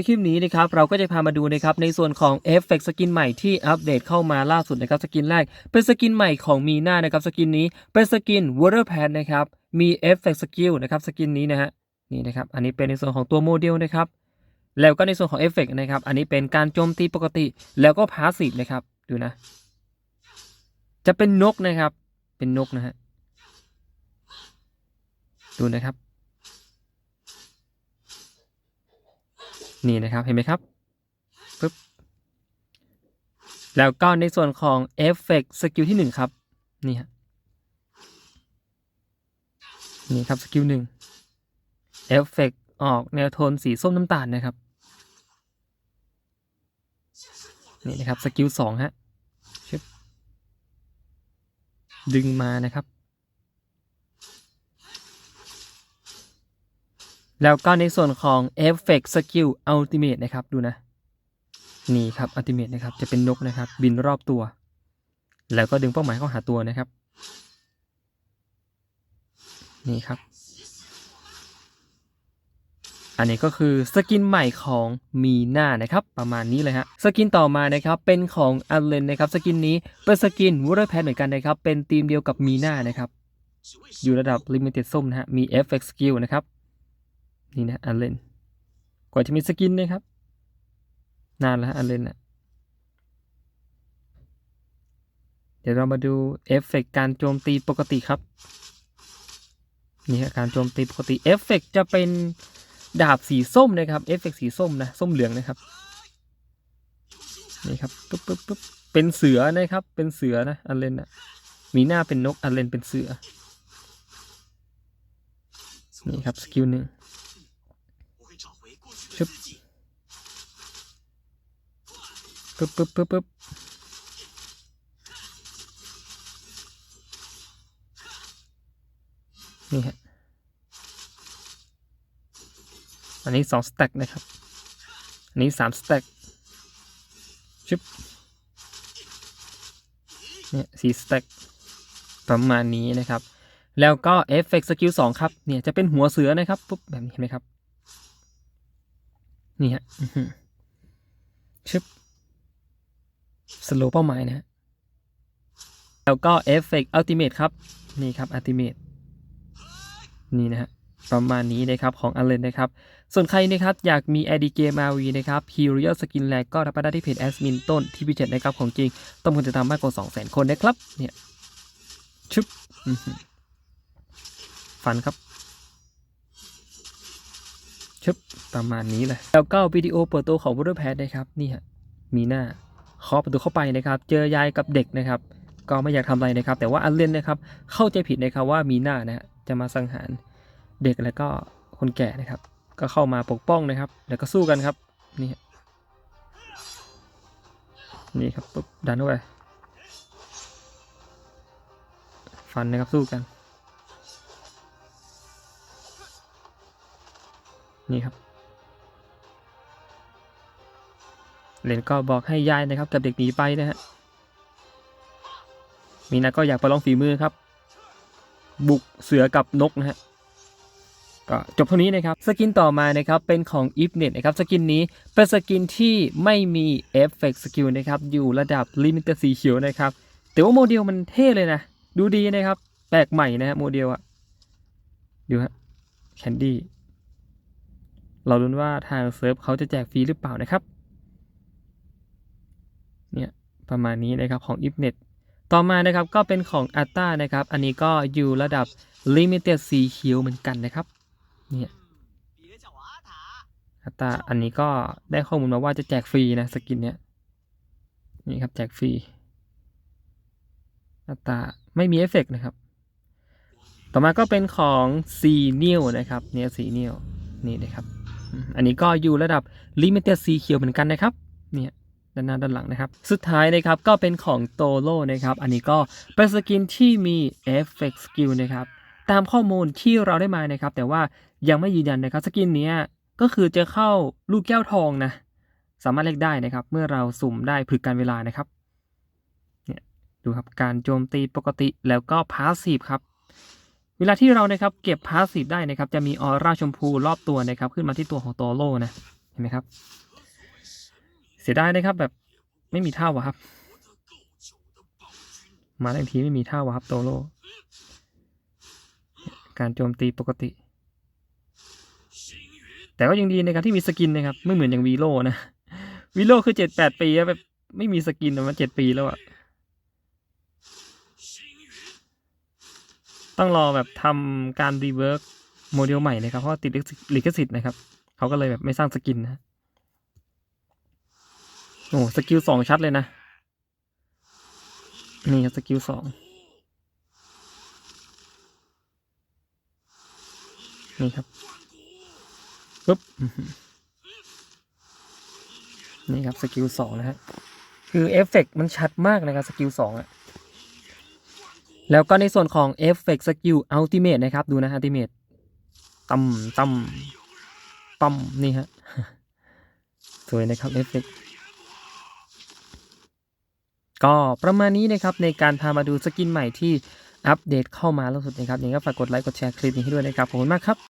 ในคลิปนี้นะครับเราก็จะพามาดูนะครับในส่วนของเอฟเฟกสกินใหม่ที่อัปเดตเข้ามาล่าสุดนะครับสกินแรกเป็นสกินใหม่ของมีน่านะครับสกินนี้เป็นสกิน Water Pad นะครับมีเอฟเฟกสกิลนะครับสกินนี้นะฮะนี่นะครับอันนี้เป็นในส่วนของตัวโมเดลนะครับแล้วก็ในส่วนของเอฟเฟกนะครับอันนี้เป็นการโจมตีปกติแล้วก็พาสซีฟนะครับดูนะ จะเป็นนกนะครับเป็นนกนะฮะดูนะครับ นี่นะครับเห็นไหมครับปึ๊บแล้วก็ในส่วนของเอฟเฟกสกิลที่หนึ่งครับ นี่ฮะนี่ครับสกิลหนึ่งเอฟเฟกออกแนวโทนสีส้มน้ำตาลนะครับ นี่นะครับสกิลสองฮะชึบดึงมานะครับ แล้วก็ในส่วนของ Effect Skill Ultimate นะครับดูนะ นี่ครับ Ultimate นะครับ จะเป็นนกนะครับ บินรอบตัว แล้วก็ดึงเป้าหมายเข้าหาตัวนะครับ นี่ครับ อันนี้ก็คือสกินใหม่ของมีน่านะครับ ประมาณนี้เลยฮะสกินต่อมานะครับเป็นของอัลเลนนะครับ สกินนี้เป็นสกินวู t ร์แพนเหมือนกันนะครับ เป็นธีมเดียวกับมีน่านะครับ อยู่ระดับ Limited ส้มนะฮะมี Effect Skill นะครับ นี่นะอันเลนกว่าจะมีสกินนะครับ นานแล้วฮะอันเลนอะ เดี๋ยวเรามาดูเอฟเฟกการโจมตีปกติครับ นี่ฮะการโจมตีปกติเอฟเฟกจะเป็นดาบสีส้มนะครับเอฟเฟกสีส้มนะ ส้มเหลืองนะครับ นี่ครับปุ๊บปุ๊บปุ๊บเป็นเสือนะครับ เป็นเสือนะอันเลนอะมีหน้าเป็นนกอันเลนเป็นเสือ นี่ครับ สกิลหนึ่ง ชึบปึ๊บปึ๊บปึ๊บปึ๊บนี่ฮะ อันนี้สองสแต็กนะครับ อันนี้สามสแต็กชึบเนี่ยสี่สแต็กประมาณนี้นะครับ แล้วก็เอฟเฟกต์สกิลสองครับ เนี่ยจะเป็นหัวเสือนะครับ ปุ๊บแบบนี้เห็นไหมครับ นี่ฮะชึบสโลเป้าหมายนะฮะแล้วก็เอฟเฟกต์อัลติเมทครับ นี่ครับอัลติเมทนี่นะฮะประมาณนี้นะครับของอเลนนะครับ ส่วนใครนะครับอยากมี ID เกม RV นะครับฮีโร่สกินแลกก็รับได้ที่เพจแอสมินต้นที่พิเศษนะครับของจริง ต้องคนจะทำมากกว่า 200,000 คนนะครับ เนี่ย ชึบฟันครับ ประมาณนี้เลยแล้วก็วิดีโอเปิดตัวของ w o ต e r p a d นะครับนี่ฮะมีหน้าเคาะประตูเข้าไปนะครับ เจอยายกับเด็กนะครับ ก็ไม่อยากทำอะไรนะครับ แต่ว่าอันเลนนะครับ เข้าใจผิดนะครับว่ามีหน้านะฮะจะมาสังหารเด็กแล้วก็คนแก่นะครับ ก็เข้ามาปกป้องนะครับ แล้วก็สู้กันครับนี่ฮะนี่ครับปุ๊บดันเข้าไปฟันนะครับสู้กัน นี่ครับ เลนก็บอกให้ยายนะครับกับเด็กหนีไปนะฮะมีนาก็อยากประลองฝีมือครับ บุกเสือกับนกนะฮะก็จบเท่านี้นะครับ สกินต่อมานะครับเป็นของ i f n e t นะครับ สกินนี้เป็นสกินที่ไม่มีเอฟเฟกต์สกิลนะครับ อยู่ระดับลิมิตสีเขียวนะครับ แต่ว่าโมเดลมันเท่เลยนะ ดูดีนะครับ แปลกใหม่นะฮะโมเดลอะดูฮะแคนดี้เราลุ้นว่าทางเซิร์ฟเขาจะแจกฟรีหรือเปล่านะครับ เนี่ยประมาณนี้นะครับของ i p n e t ต่อมานะครับก็เป็นของ a t a นะครับ อันนี้ก็อยู่ระดับ Limited สีเขียวเหมือนกันนะครับเนี่ยอัตราอันนี้ก็ได้ข้อมูลมาว่าจะแจกฟรีนะสกินเนี้ยนี่ครับแจกฟรีอัตราไม่มีเอฟเฟกต์นะครับ ต่อมาก็เป็นของซีเนียลนะครับเนี่ยซีเนียลนี่นะครับ อันนี้ก็อยู่ระดับ Limited สีเขียวเหมือนกันนะครับ เนี่ย ด้านหน้าด้านหลังนะครับ สุดท้ายนะครับก็เป็นของโตโ o นะครับ อันนี้ก็เป็นสกินที่มี Effect Skill นะครับ ตามข้อมูลที่เราได้มานะครับ แต่ว่ายังไม่ยืนยันนะครับสกินนี้ก็คือจะเข้าลูกแก้วทองนะ สามารถเล่นได้นะครับ เมื่อเราสุ่มได้ผึกการเวลานะครับเนี่ยดูครับการโจมตีปกติแล้วก็พาสซีฟครับเวลาที่เรานะครับเก็บพาสซีฟได้นะครับ จะมีออร่าชมพูรอบตัวนะครับ ขึ้นมาที่ตัวของโตโ o นะเห็นไหมครับ เสียดายนะครับ แบบไม่มีท่าวาร์ปมาทันทีไม่มีท่าวาร์ปโตโรการโจมตีปกติ แต่ก็ยังดีนะครับที่มีสกินนะครับ ไม่เหมือนอย่างวีโ o นะ วีโ o คือเจ็ดแปดปีแล้วแบบไม่มีสกินมาเจ็ดปีแล้วอะต้องรอแบบทำการรีเวิร์กโมเดลใหม่นะครับ เพราะติดลิขสิทธิ์นะครับ เขาก็เลยแบบไม่สร้างสกินนะ โอ้สกิลสองชัดเลยนะ นี่ครับสกิลสองนี่ครับปุ๊บนี่ครับสกิลสองนะฮะคือเอฟเฟกต์มันชัดมากนะครับสกิลสองอะแล้วก็ในส่วนของเอฟเฟกต์สกิลอัลติเมทนะครับ ดูนะอัลติเมทตั้มตั้มตั้มนี่ฮะ สวยนะครับเอฟเฟกต์ ก็ประมาณนี้นะครับในการพามาดูสกินใหม่ที่อัปเดตเข้ามาล่าสุดนะครับยังไงก็ฝากกดไลค์กดแชร์คลิปนี้ให้ด้วยนะครับขอบคุณมากครับ